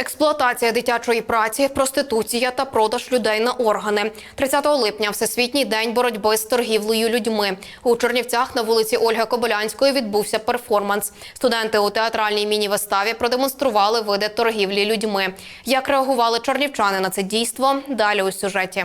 Експлуатація дитячої праці, проституція та продаж людей на органи. 30 липня Всесвітній день боротьби з торгівлею людьми. У Чернівцях на вулиці Ольги Кобилянської відбувся перформанс. Студенти у театральній міні-виставі продемонстрували види торгівлі людьми. Як реагували чернівчани на це дійство? Далі у сюжеті.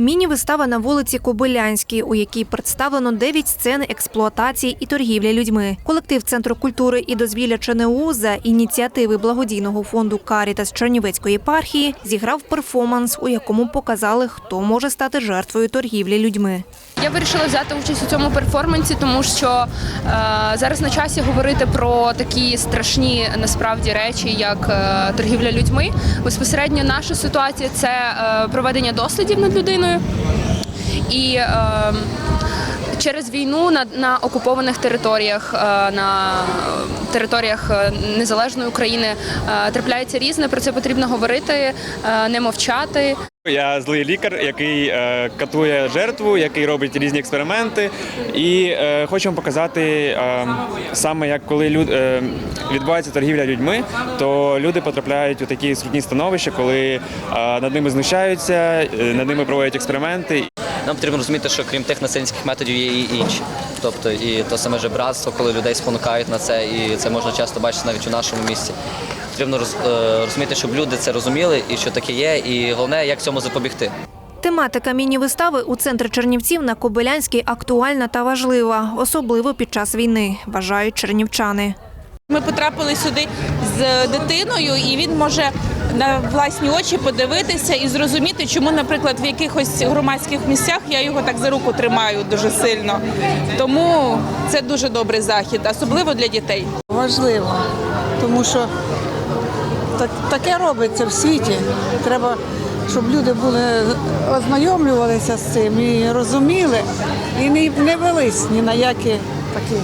Міні-вистава на вулиці Кобилянській, у якій представлено 9 сцен експлуатації і торгівлі людьми. Колектив Центру культури і дозвілля ЧНУ за ініціативи благодійного фонду Карітас Чернівецької єпархії зіграв перформанс, у якому показали, хто може стати жертвою торгівлі людьми. Я вирішила взяти участь у цьому перформансі, тому що е, зараз на часі говорити про такі страшні насправді речі, як е, торгівля людьми. Безпосередньо наша ситуація це е, проведення дослідів над людиною і. Е, Через війну на, на окупованих територіях, е, на територіях е, незалежної України е, трапляється різне. Про це потрібно говорити, е, не мовчати. Я злий лікар, який е, катує жертву, який робить різні експерименти. І е, вам показати е, саме як коли люд, е, відбувається торгівля людьми, то люди потрапляють у такі скрутні становища, коли е, над ними знущаються, е, над ними проводять експерименти. Нам потрібно розуміти, що крім тих насильницьких методів є і інші. Тобто і то саме жебратство, коли людей спонукають на це, і це можна часто бачити навіть у нашому місті. Потрібно роз- е, розуміти, щоб люди це розуміли і що таке є, і головне, як цьому запобігти. Тематика міні-вистави у центрі Чернівців на Кобилянській актуальна та важлива, особливо під час війни, вважають чернівчани. Ми потрапили сюди з дитиною, і він може на власні очі подивитися і зрозуміти, чому, наприклад, в якихось громадських місцях я його так за руку тримаю дуже сильно. Тому це дуже добрий захід, особливо для дітей. Важливо, тому що так, таке робиться в світі. Треба, щоб люди були ознайомлювалися з цим і розуміли, і не, не велись ні на які такі.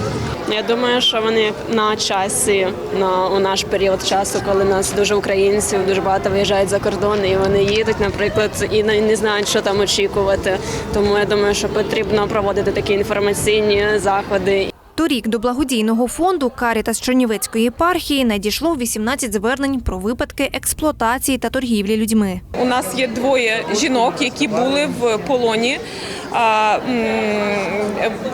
Я думаю, що вони на часі на у наш період часу, коли нас дуже українців дуже багато виїжджають за кордон, і вони їдуть, наприклад, і не знають, що там очікувати. Тому я думаю, що потрібно проводити такі інформаційні заходи. Торік до благодійного фонду Карітас Чернівецької єпархії надійшло 18 звернень про випадки експлуатації та торгівлі людьми. У нас є двоє жінок, які були в полоні.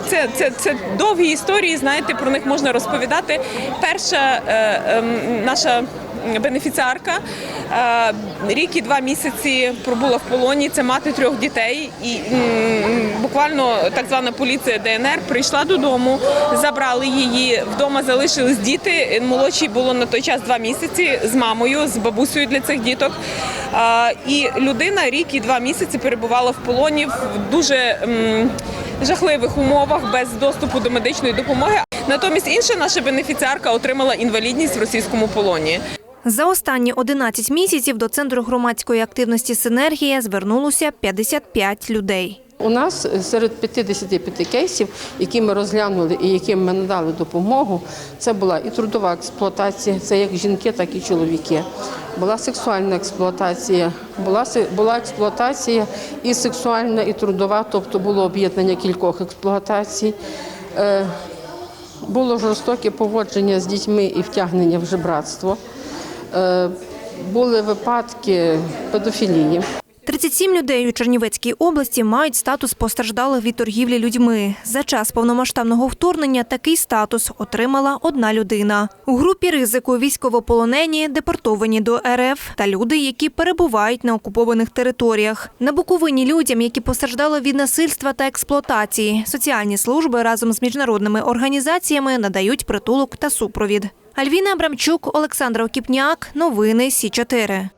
Це, це, це довгі історії, знаєте, про них можна розповідати. Перша е, ем, наша бенефіціарка рік і два місяці пробула в полоні. Це мати трьох дітей, і буквально так звана поліція ДНР прийшла додому, забрали її. Вдома залишились діти. Молодшій було на той час два місяці з мамою, з бабусею для цих діток. І людина рік і два місяці перебувала в полоні в дуже жахливих умовах без доступу до медичної допомоги. Натомість інша наша бенефіціарка отримала інвалідність в російському полоні. За останні 11 місяців до Центру громадської активності «Синергія» звернулося 55 людей. У нас серед 55 кейсів, які ми розглянули і яким ми надали допомогу, це була і трудова експлуатація, це як жінки, так і чоловіки. Була сексуальна експлуатація, була, була експлуатація і сексуальна, і трудова, тобто було об'єднання кількох експлуатацій. Е, Було жорстоке поводження з дітьми і втягнення в жебратство. Е, Були випадки педофілії. 37 людей у Чернівецькій області мають статус постраждалих від торгівлі людьми. За час повномасштабного вторгнення такий статус отримала одна людина. У групі ризику військовополонені, депортовані до РФ та люди, які перебувають на окупованих територіях. На Буковині людям, які постраждали від насильства та експлуатації, соціальні служби разом з міжнародними організаціями надають притулок та супровід. Альвіна Абрамчук, Олександра Окіпняк. Новини Сі 4